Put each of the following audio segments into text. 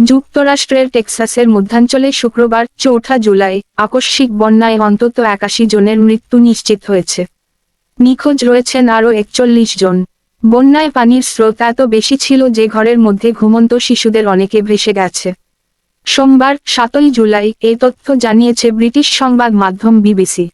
যুক্তরাষ্ট্রের টেক্সাসের মধ্যাঞ্চলে শুক্রবার, চৌঠা জুলাই, আকস্মিক বন্যায় অন্তত একাশি জনের মৃত্যু নিশ্চিত হয়েছে। নিখোঁজ রয়েছেন আরও একচল্লিশ জন। বন্যায় পানির স্রোত এত বেশি ছিল যে ঘরের মধ্যে ঘুমন্ত শিশুদের অনেকে ভেসে গেছে। সোমবার, সাতই জুলাই এই তথ্য জানিয়েছে ব্রিটিশ সংবাদ মাধ্যম বিবিসি।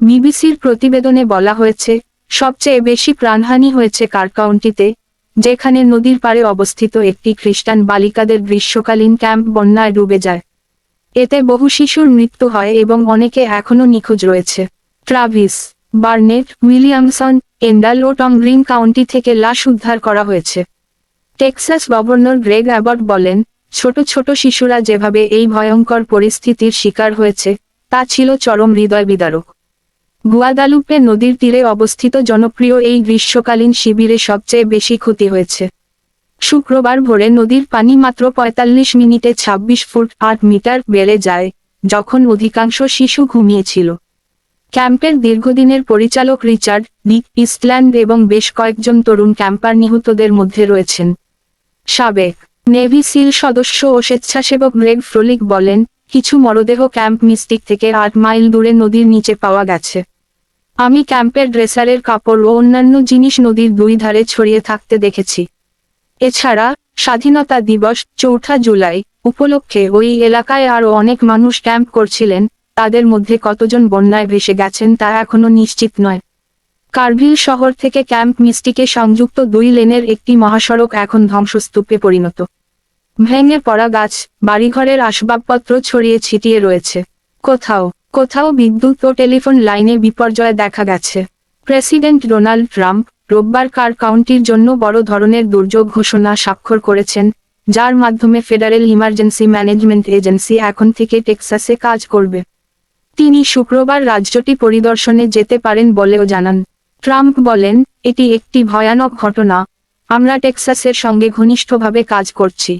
বিবিসির প্রতিবেদনে বলা হয়েছে, সবচেয়ে বেশি প্রাণহানি হয়েছে কার কাউন্টিতে যেখানে নদীর পাড়ে অবস্থিত একটি খ্রিস্টান বালিকাদের গ্রীষ্মকালীন ক্যাম্প বন্যায় ডুবে যায়। এতে বহু শিশুর মৃত্যু হয় এবং অনেকে এখনও নিখোঁজ রয়েছে। ট্রাভিস, বার্নেট, উইলিয়ামসন, এন্ডাল ও টম গ্রিন কাউন্টি থেকে লাশ উদ্ধার করা হয়েছে। টেক্সাস গভর্নর গ্রেগ অ্যাবট বলেন, ছোট ছোট শিশুরা যেভাবে এই ভয়ঙ্কর পরিস্থিতির শিকার হয়েছে, তা ছিল চরম হৃদয় বিদারক গুয়াদালুপে নদীর তীরে অবস্থিত জনপ্রিয় এই গ্রীষ্মকালীন শিবিরে সবচেয়ে বেশি ক্ষতি হয়েছে। শুক্রবার ভোরে নদীর পানি মাত্র ৪৫ মিনিটে ২৬ ফুট আট মিটার বেড়ে যায়, যখন অধিকাংশ শিশু ঘুমিয়েছিল। ক্যাম্পের দীর্ঘদিনের পরিচালক রিচার্ড ডিক ইস্টল্যান্ড এবং বেশ কয়েকজন তরুণ ক্যাম্পার নিহতদের মধ্যে রয়েছেন। সাবেক নেভি সিল সদস্য ও স্বেচ্ছাসেবক গ্রেগ ফ্রোলিক বলেন, কিছু মরদেহ ক্যাম্প মিস্টিক থেকে আট মাইল দূরে নদীর নিচে পাওয়া গেছে। আমি ক্যাম্পের ড্রেসারের কাপড় ও অন্যান্য জিনিস নদীর দুই ধারে ছড়িয়ে থাকতে দেখেছি। এছাড়া, স্বাধীনতা দিবস চৌঠা জুলাই উপলক্ষে ওই এলাকায় আরও অনেক মানুষ ক্যাম্প করছিলেন, তাদের মধ্যে কতজন বন্যায় ভেসে গেছেন তা এখনও নিশ্চিত নয়। কার্ভিল শহর থেকে ক্যাম্প মিস্টিকে সংযুক্ত দুই লেনের একটি মহাসড়ক এখন ধ্বংসস্তূপে পরিণত। ভেঙে পড়া গাছ, বাড়িঘরের আসবাবপত্র ছড়িয়ে ছিটিয়ে রয়েছে। কোথাও কোথাও বিদ্যুৎ ও টেলিফোন লাইনে বিপর্যয় দেখা গেছে। প্রেসিডেন্ট ডোনাল্ড ট্রাম্প রোববার কার কাউন্টির জন্য বড় ধরনের দুর্যোগ ঘোষণা স্বাক্ষর করেছেন, যার মাধ্যমে ফেডারেল ইমার্জেন্সি ম্যানেজমেন্ট এজেন্সি এখন থেকে টেক্সাসে কাজ করবে। তিনি শুক্রবার রাজ্যটি পরিদর্শনে যেতে পারেন বলেও জানান। ট্রাম্প বলেন, এটি একটি ভয়ানক ঘটনা। আমরা টেক্সাসের সঙ্গে ঘনিষ্ঠভাবে কাজ করছি।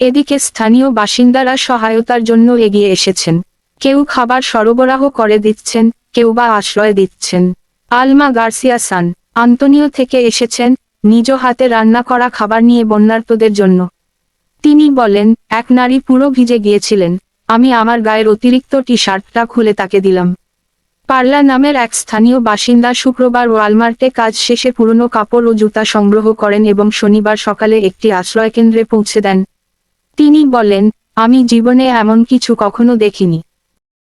এদিকে স্থানীয় বাসিন্দারা সহায়তার জন্য এগিয়ে এসেছেন। কেউ খাবার সরবরাহ করে দিচ্ছেন, কেউ বা আশ্রয় দিচ্ছেন। আলমা গার্সিয়া সান, আন্তনিও থেকে এসেছেন, নিজ হাতে রান্না করা খাবার নিয়ে বন্যার্তদের জন্য। তিনি বলেন, এক নারী পুরো ভিজে গিয়েছিলেন, আমি আমার গায়ের অতিরিক্ত টি শার্টটা খুলে তাকে দিলাম। পার্লা নামের এক স্থানীয় বাসিন্দা শুক্রবার ওয়ালমার্টে কাজ শেষে পুরনো কাপড় ও জুতা সংগ্রহ করেন এবং শনিবার সকালে একটি আশ্রয়কেন্দ্রে পৌঁছে দেন। তিনি বলেন, আমি জীবনে এমন কিছু কখনো দেখিনি।